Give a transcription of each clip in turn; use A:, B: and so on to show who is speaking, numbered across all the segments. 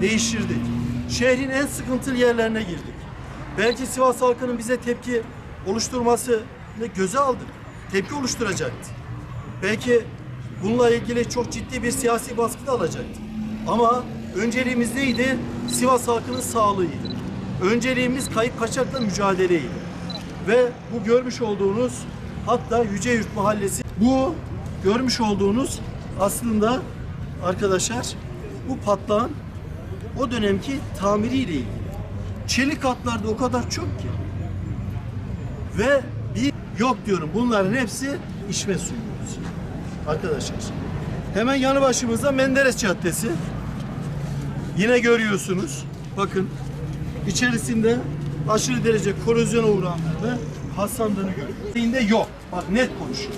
A: değiştirdik. Şehrin en sıkıntılı yerlerine girdik. Belki Sivas halkının bize tepki oluşturmasını göze aldık. Tepki oluşturacaktı. Belki bununla ilgili çok ciddi bir siyasi baskı da alacaktı. Ama önceliğimiz neydi? Sivas halkının sağlığıydı. Önceliğimiz kayıp kaçakla mücadeleydi. Ve bu görmüş olduğunuz hatta Yüceyurt Mahallesi bu görmüş olduğunuz aslında arkadaşlar bu patlağın o dönemki tamiriyle ilgili. Çelik hatlarda o kadar çok ki. Ve bir yok diyorum bunların hepsi içme suyumuz. Arkadaşlar. Hemen yanı başımızda Menderes Caddesi. Yine görüyorsunuz. Bakın içerisinde aşırı derece korozyona uğrayanlar ve haslandığını görüyoruz. Yok. Bak net konuşuyor.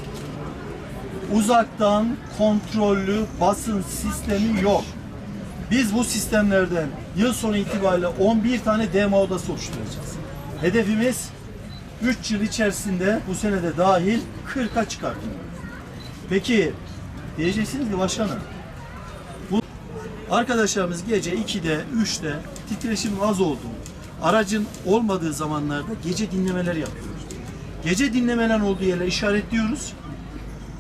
A: Uzaktan kontrollü basın sistemi yok. Biz bu sistemlerden yıl sonu itibariyle 11 tane demo odası oluşturacağız. Hedefimiz 3 yıl içerisinde bu senede dahil 40'a çıkartmak. Peki diyeceksiniz ki başkanım bu arkadaşlarımız gece 2'de 3'te titreşimin az olduğu aracın olmadığı zamanlarda gece dinlemeler yapıyoruz. Gece dinlemeler olduğu yerleri işaretliyoruz.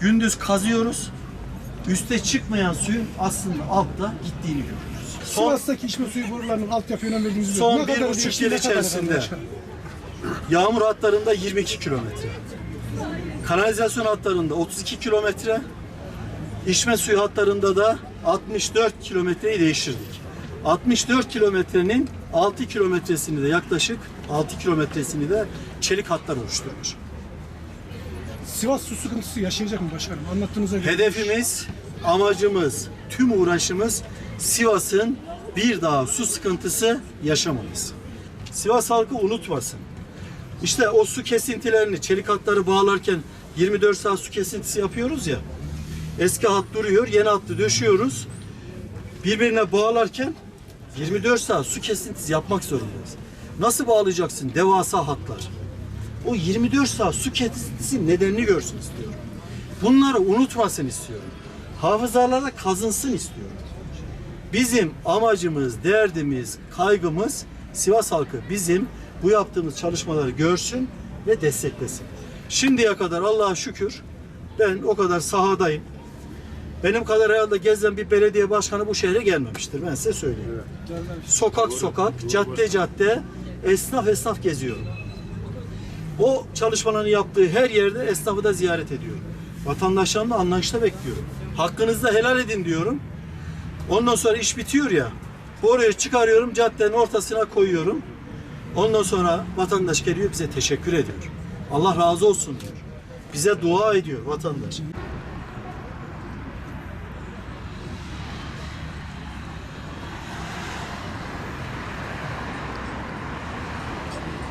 A: Gündüz kazıyoruz. Üste çıkmayan suyun aslında altta gittiğini görüyoruz. Son
B: Sivas'taki içme suyu borularının altyapı yönden verdiğiniz
A: Son
B: Ne
A: bir
B: kadar
A: buçuk yıl içerisinde. Yağmur hatlarında 22 kilometre. Kanalizasyon hatlarında 32 kilometre. İçme suyu hatlarında da 64 kilometreyi değiştirdik. 64 kilometrenin 6 kilometresini de yaklaşık 6 kilometresini de çelik hatlar oluşturmuş.
B: Sivas su sıkıntısı yaşayacak mı başkanım? Anlattığınıza göre.
A: Hedefimiz, amacımız, tüm uğraşımız Sivas'ın bir daha su sıkıntısı yaşamaması. Sivas halkı unutmasın. İşte o su kesintilerini, çelik hatları bağlarken 24 saat su kesintisi yapıyoruz ya. Eski hat duruyor, yeni hattı döşüyoruz. Birbirine bağlarken 24 saat su kesintisi yapmak zorundayız. Nasıl bağlayacaksın devasa hatlar? O 24 saat su kesintisi nedenini görsün istiyorum. Bunları unutmasın istiyorum. Hafızalara kazınsın istiyorum. Bizim amacımız, derdimiz, kaygımız Sivas halkı bizim bu yaptığımız çalışmaları görsün ve desteklesin. Şimdiye kadar Allah'a şükür ben o kadar sahadayım. Benim kadar herhalde gezen bir belediye başkanı bu şehre gelmemiştir. Ben size söyleyeyim. Sokak sokak, cadde cadde, esnaf esnaf geziyorum. O çalışmalarını yaptığı her yerde esnafı da ziyaret ediyorum. Vatandaşlarımla anlayışla bekliyorum. Hakkınızı da helal edin diyorum. Ondan sonra iş bitiyor ya. Oraya çıkarıyorum, caddenin ortasına koyuyorum. Ondan sonra vatandaş geliyor bize teşekkür ediyor. Allah razı olsun diyor. Bize dua ediyor vatandaş.